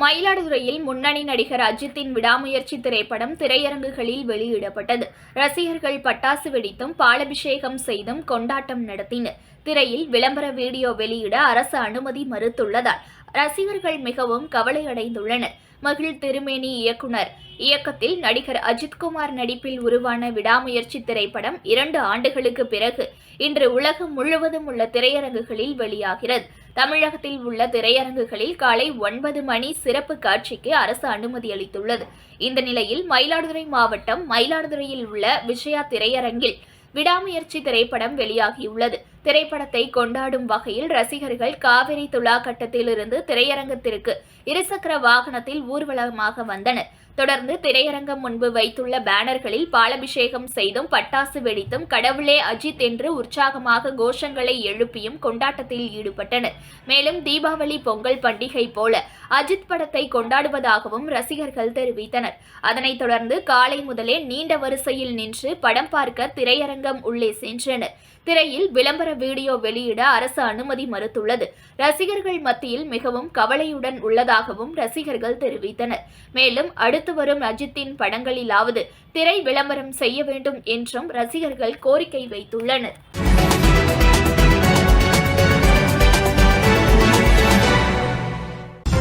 மயிலாடுதுறையில் முன்னணி நடிகர் அஜித்தின் விடாமுயற்சி திரைப்படம் திரையரங்குகளில் வெளியிடப்பட்டது. ரசிகர்கள் பட்டாசு வெடித்தும் பாலபிஷேகம் செய்தும் கொண்டாட்டம் நடத்தினர். திரையில் விளம்பர வீடியோ வெளியிட அரசு அனுமதி மறுத்துள்ளதால் ரசிகர்கள் மிகவும் கவலையடைந்துள்ளனர். மகிழ் திருமேனி இயக்குனர். இயக்கத்தில் நடிகர் அஜித்குமார் நடிப்பில் உருவான விடாமுயற்சி திரைப்படம் இரண்டு ஆண்டுகளுக்கு பிறகு இன்று உலகம் முழுவதும் உள்ள திரையரங்குகளில் வெளியாகிறது. தமிழகத்தில் உள்ள திரையரங்குகளில் காலை ஒன்பது மணி சிறப்பு காட்சிக்கு அரசு அனுமதி அளித்துள்ளது. இந்த நிலையில் மயிலாடுதுறை மாவட்டம் மயிலாடுதுறையில் உள்ள விஜயா திரையரங்கில் விடாமுயற்சி திரைப்படம் வெளியாகியுள்ளது. திரைப்படத்தை கொண்டாடும் வகையில் ரசிகர்கள் காவிரி துலா கட்டத்திலிருந்து திரையரங்கத்திற்கு இருசக்கர வாகனத்தில் ஊர்வலமாக வந்தனர். தொடர்ந்து திரையரங்கம் முன்பு வைத்துள்ள பேனர்களில் பாலபிஷேகம் செய்தும் பட்டாசு வெடித்தும் கடவுளே அஜித் என்று உற்சாகமாக கோஷங்களை எழுப்பியும் கொண்டாட்டத்தில் ஈடுபட்டனர். மேலும் தீபாவளி பொங்கல் பண்டிகை போல அஜித் படத்தை கொண்டாடுவதாகவும் ரசிகர்கள் தெரிவித்தனர். அதனைத் தொடர்ந்து காலை முதலே நீண்ட வரிசையில் நின்று படம் பார்க்க திரையரங்கம் உள்ளே சென்றனர். திரையில் விளம்பர வீடியோ வெளியிட அரசு அனுமதி மறுத்துள்ளது. ரசிகர்கள் மத்தியில் மிகவும் கவலையுடன் உள்ளதாகவும் ரசிகர்கள் தெரிவித்தனர். மேலும் அடுத்து வரும் அஜித்தின் படங்களிலாவது திரை விளம்பரம் செய்ய வேண்டும் என்றும் ரசிகர்கள் கோரிக்கை வைத்துள்ளனர்.